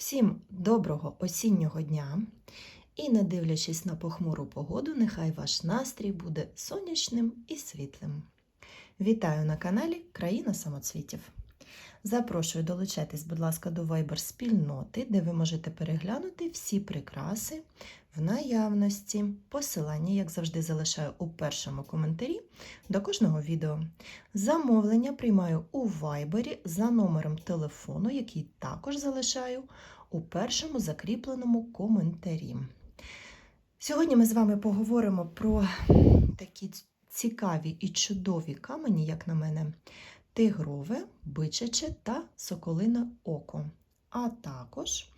Всім доброго осіннього дня! І не дивлячись на похмуру погоду, нехай ваш настрій буде сонячним і світлим. Вітаю на каналі Країна самоцвітів. Запрошую долучайтесь, будь ласка, до Viber спільноти, де ви можете переглянути всі прикраси в наявності. Посилання, як завжди, залишаю у першому коментарі до кожного відео. Замовлення приймаю у Viber за номером телефону, який також залишаю у першому закріпленому коментарі. Сьогодні ми з вами поговоримо про такі цікаві і чудові камені, як на мене, тигрове, бичаче та соколине око. А також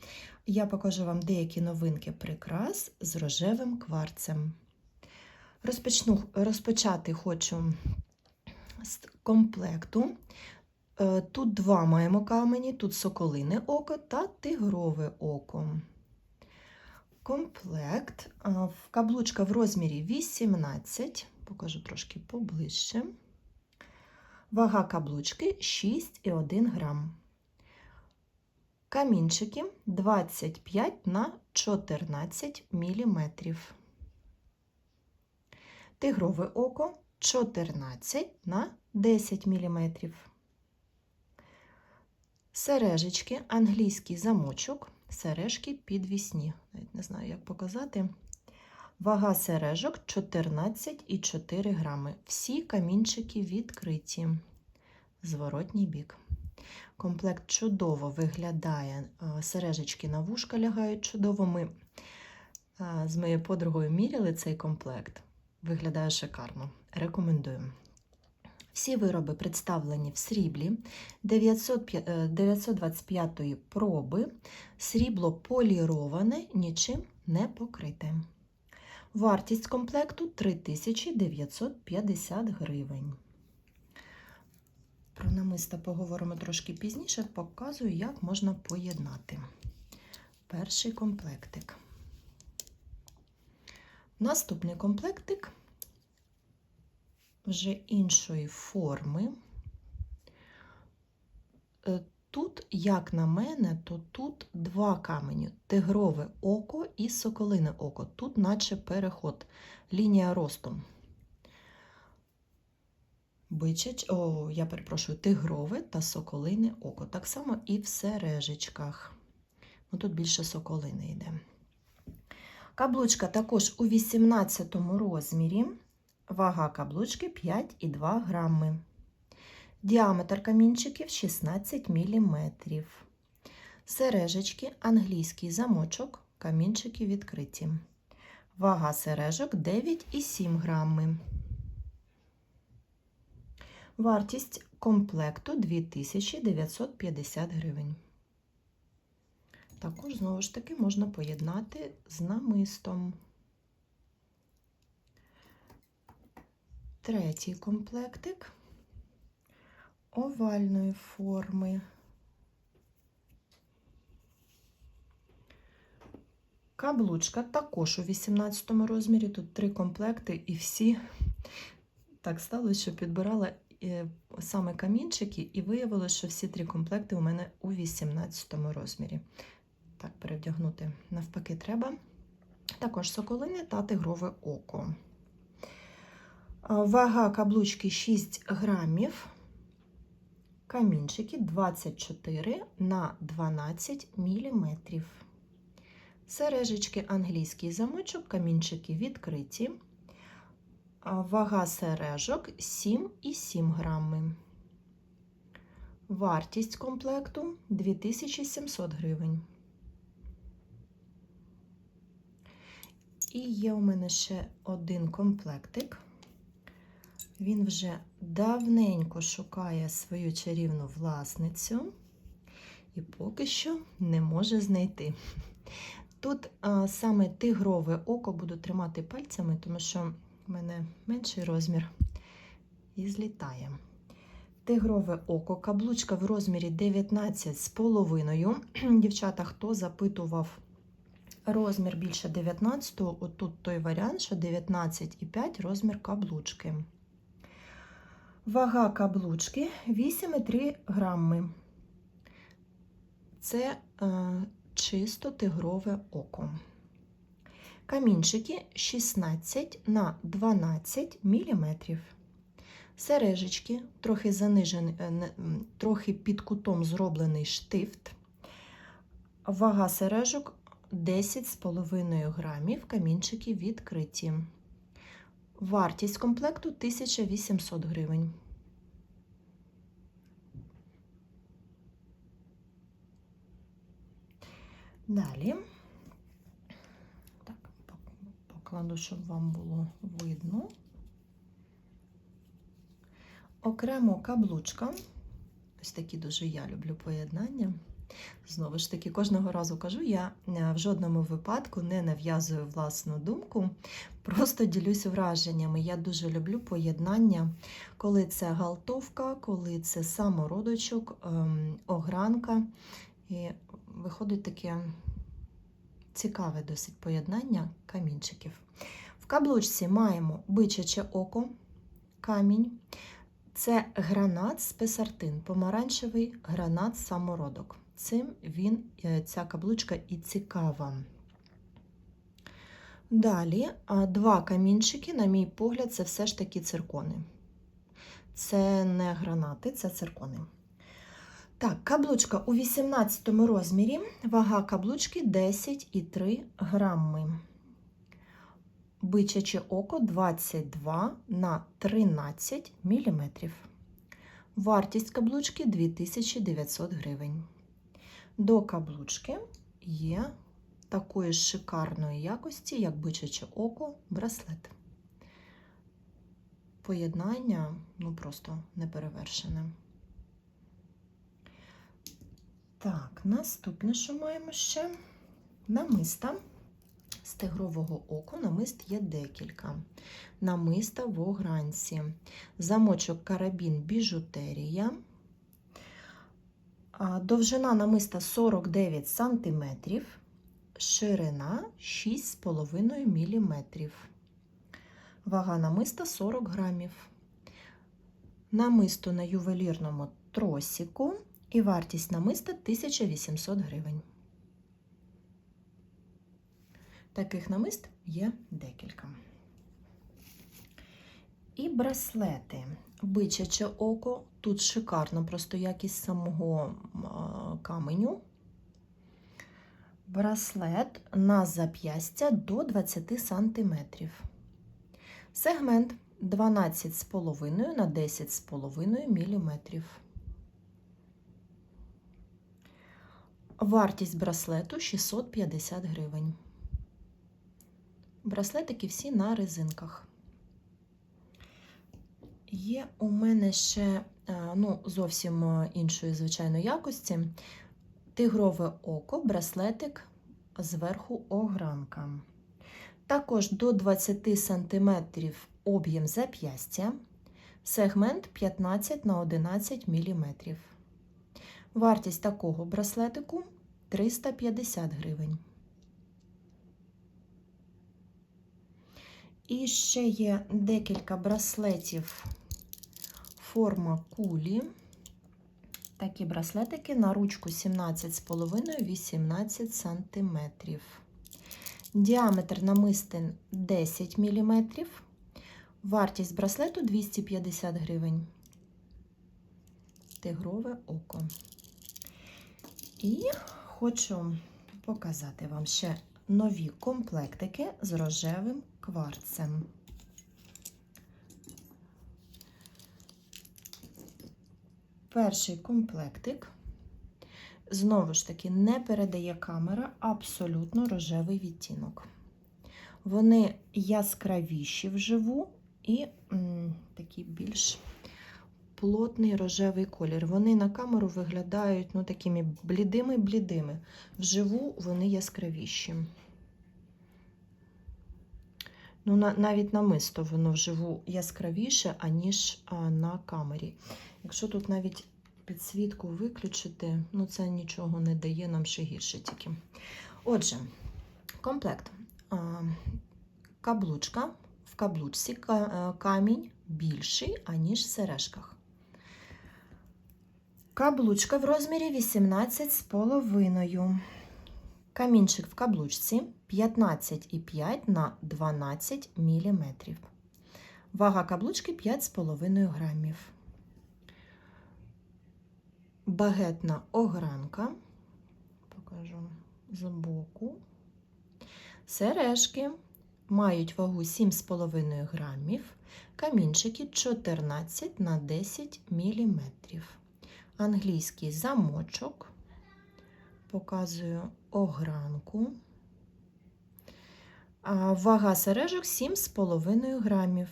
я покажу вам деякі новинки прикрас з рожевим кварцем. Розпочну, розпочати хочу з комплекту. Е, Тут два маємо камені, тут соколине око та тигрове око. Комплект. в- Каблучка в розмірі 18, покажу трошки поближче. Вага каблучки 6,1 грам. Камінчики 25 на 14 міліметрів. Тигрове око 14 на 10 міліметрів. Сережечки, англійський замочок, сережки підвісні. Навіть не знаю, як показати. Вага сережок 14,4 грами. Всі камінчики відкриті. Зворотній бік. Комплект чудово виглядає. Сережечки на вушка лягають чудово. Ми з моєю подругою міряли цей комплект. Виглядає шикарно. Рекомендую. Всі вироби представлені в сріблі 905 е, 925 проби. Срібло поліроване, нічим не покрите. Вартість комплекту 3950 гривень. Про намиста поговоримо трошки пізніше, показую, як можна поєднати. Перший комплектик. Наступний комплектик вже іншої форми. Е, Тут, як на мене, то тут два камені: тигрове око і соколине око. Тут, наче переход, лінія росту. Бичач, о, я перепрошую, тигрове та соколине око. Так само і в сережечках. Ну, тут більше соколини йде. Каблучка також у 18 розмірі. Вага каблучки 5,2 грами. Діаметр камінчиків 16 мм. Сережечки, англійський замочок, камінчики відкриті. Вага сережок 9,7 грами. Вартість комплекту 2950 гривень. Також, знову ж таки, можна поєднати з намистом. Третій комплектик овальної форми. Каблучка також у 18 розмірі. Тут три комплекти, і всі так сталося, що підбирала саме камінчики, і виявилося, що всі три комплекти у мене у 18 розмірі. Так, перевдягнути навпаки треба. Також соколине та тигрове око. Вага каблучки 6 грамів. Камінчики 24 на 12 міліметрів. Сережечки англійський замочок, камінчики відкриті. Вага сережок 7,7 грами. Вартість комплекту 2700 гривень. І є у мене ще один комплектик. Він вже давненько шукає свою чарівну власницю і поки що не може знайти. Тут а, саме тигрове око буду тримати пальцями, тому що в мене менший розмір і злітає. Тигрове око, каблучка в розмірі 19 з половиною. Дівчата, хто запитував розмір більше 19, отут той варіант, що 19,5 розмір каблучки. Вага каблучки 8,3 грами. Це е, чисто тигрове око. Камінчики 16 на 12 мм. Сережечки, трохи занижений, е, трохи під кутом зроблений штифт. Вага сережок 10,5 грамів, камінчики відкриті. Вартість комплекту 1800 гривень. Далі. Так, щоб вам було видно. Окремо каблучка. Ось такі дуже я люблю поєднання. Знову ж таки, кожного разу кажу, я е, в жодному випадку не нав'язую власну думку, просто ділюсь враженнями. Я дуже люблю поєднання, коли це галтовка, коли це самородочок, ем, огранка. І виходить таке цікаве досить поєднання камінчиків. В каблучці маємо бичаче око, камінь. Це гранат спесартин, помаранчевий гранат самородок. Цим він, е, ця каблучка і цікава. Далі два камінчики, на мій погляд, це все ж таки циркони. Це не гранати, це циркони. Так, каблучка у 18 розмірі, вага каблучки 10,3 грами. Бичаче око 22 на 13 мм. Вартість каблучки 2900 гривень. До каблучки є такої ж шикарної якості, як бичаче око, браслет. Поєднання ну просто неперевершене. Так, наступне, що маємо ще? Намиста. З тигрового оку намист є декілька. Намиста в огранці. Замочок карабін біжутерія. Довжина намиста 49 см, ширина 6,5 мм. Вага намиста 40 грамів. Намисто на ювелірному тросіку і вартість намиста 1800 гривень. Таких намист є декілька. І браслети. Бичаче око. Тут шикарна просто якість самого каменю. Браслет на зап'ястя до 20 см. Сегмент 12,5 на 10,5 мм. Вартість браслету 650 гривень. Браслетики всі на резинках. Є у мене ще е, ну, зовсім е, іншої звичайної якості. Тигрове око, браслетик зверху огранка. Також до 20 см об'єм зап'ястя, сегмент 15 на 11 мм. Вартість такого браслетику 350 гривень. І ще є декілька браслетів форма кулі. Такі браслетики на ручку 17,5-18 см. Діаметр намистин 10 мм. Вартість браслету 250 гривень. Тигрове око. І хочу показати вам ще нові комплектики з рожевим кварцем. Перший комплектик, знову ж таки, не передає камера абсолютно рожевий відтінок. Вони яскравіші вживу і м, такі більш плотний рожевий колір. Вони на камеру виглядають ну, такими блідими-блідими. Вживу вони яскравіші. Ну, на, навіть намисто воно вживу яскравіше, аніж а, на камері. Якщо тут навіть підсвітку виключити, ну це нічого не дає нам ще гірше тільки. Отже, комплект. А, каблучка. В каблучці е, камінь більший, аніж в сережках. Каблучка в розмірі 18,5. Камінчик в каблучці 15,5 на 12 мм. Вага каблучки 5,5 грамів. Багетна огранка. Покажу збоку. Сережки мають вагу 7,5 грамів. Камінчики 14 на 10 мм. Англійський замочок. Показую огранку. Вага сережок 7,5 грамів.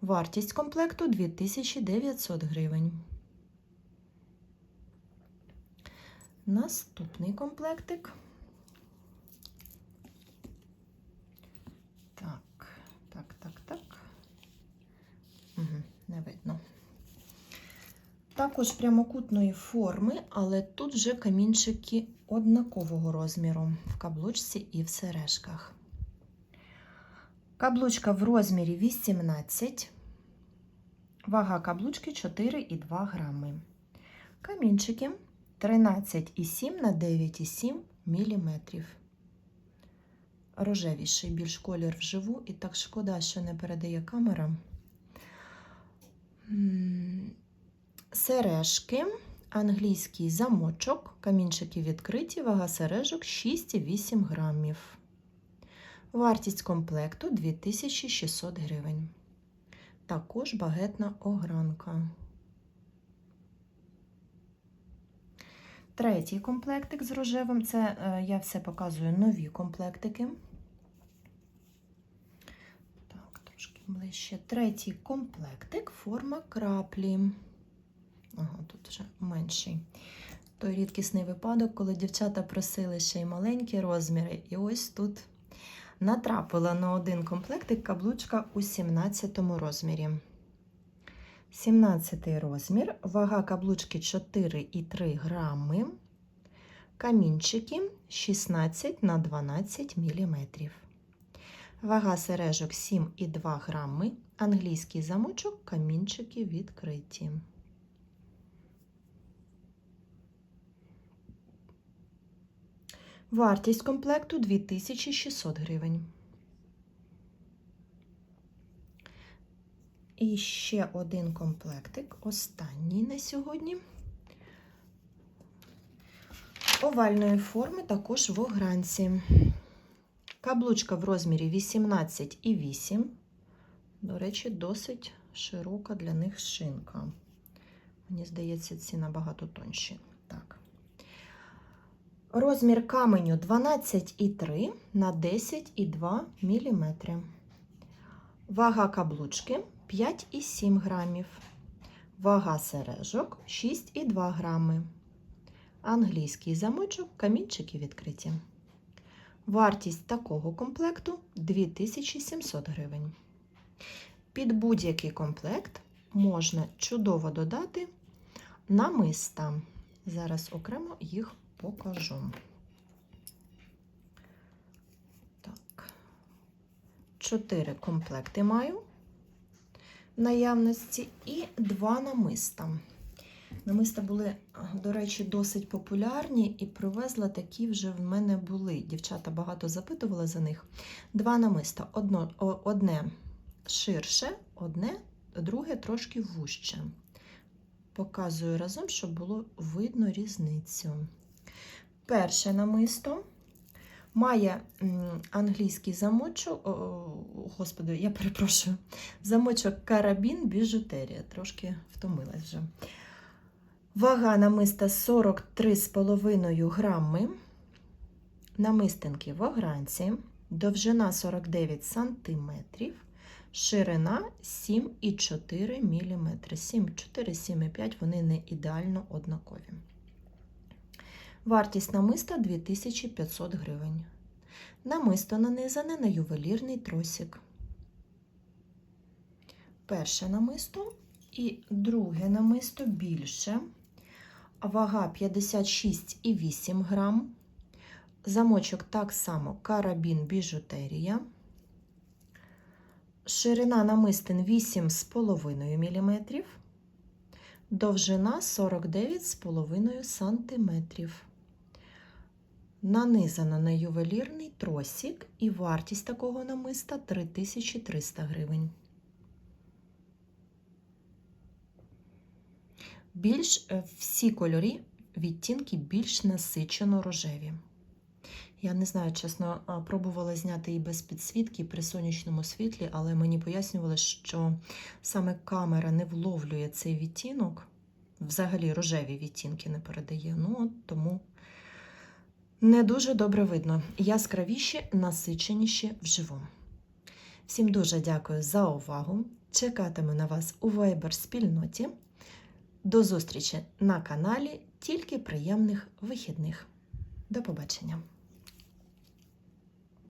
Вартість комплекту 2900 гривень. Наступний комплектик. Так, так, так, так. Угу, не видно. Також прямокутної форми, але тут вже камінчики однакового розміру в каблучці і в сережках. Каблучка в розмірі 18, вага каблучки 4,2 грами. Камінчики 13,7 на 9,7 мм. Рожевіший більш колір вживу, і так шкода, що не передає камера. Сережки, англійський замочок, камінчики відкриті, вага сережок 6,8 грамів. Вартість комплекту 2600 гривень. Також багетна огранка. Третій комплектик з рожевим це е, я все показую нові комплектики. Так, трошки ближче. Третій комплектик, форма краплі. Ага, тут вже менший. Той рідкісний випадок, коли дівчата просили ще й маленькі розміри. І ось тут натрапила на один комплектик каблучка у 17 розмірі. 17 розмір, вага каблучки 4,3 грами, камінчики 16 на 12 мм. Вага сережок 7,2 грами, англійський замочок, камінчики відкриті. Вартість комплекту 2600 гривень. І ще один комплектик, останній на сьогодні. Овальної форми також в огранці. Каблучка в розмірі 18,8. До речі, досить широка для них шинка. Мені здається, ці набагато тонші. Так. Розмір каменю 12,3 на 10,2 мм. Вага каблучки 5,7 грамів. Вага сережок 6,2 грами. Англійський замочок, камінчики відкриті. Вартість такого комплекту 2700 гривень. Під будь-який комплект можна чудово додати намиста. Зараз окремо їх покажу. Так, чотири комплекти маю в наявності і два намиста. Намиста були, до речі, досить популярні і привезла такі вже в мене були. Дівчата багато запитували за них. Два намиста. Одно, одне ширше, одне, друге трошки вужче. Показую разом, щоб було видно різницю. Перше намисто має англійський замочок, господи, я перепрошую, замочок карабін біжутерія. Трошки втомилась вже. Вага намиста 43,5 грами. Намистинки в огранці, довжина 49 см, ширина 7,4 мм. 7,4-7,5 вони не ідеально однакові. Вартість намиста 2500 гривень. Намисто нанизане на ювелірний тросик. Перше намисто і друге намисто більше. Вага 56,8 грам. Замочок так само карабін біжутерія. Ширина намистин 8,5 мм. Довжина 49,5 см. Нанизано на ювелірний тросик і вартість такого намиста 3300 гривень. Більш е, всі кольори відтінки більш насичено рожеві. Я не знаю, чесно, пробувала зняти і без підсвітки при сонячному світлі, але мені пояснювали, що саме камера не вловлює цей відтінок, взагалі рожеві відтінки не передає. Ну, от тому не дуже добре видно. Яскравіші, насиченіші вживу. Всім дуже дякую за увагу. Чекатиму на вас у Viber спільноті. До зустрічі на каналі. Тільки приємних вихідних. До побачення!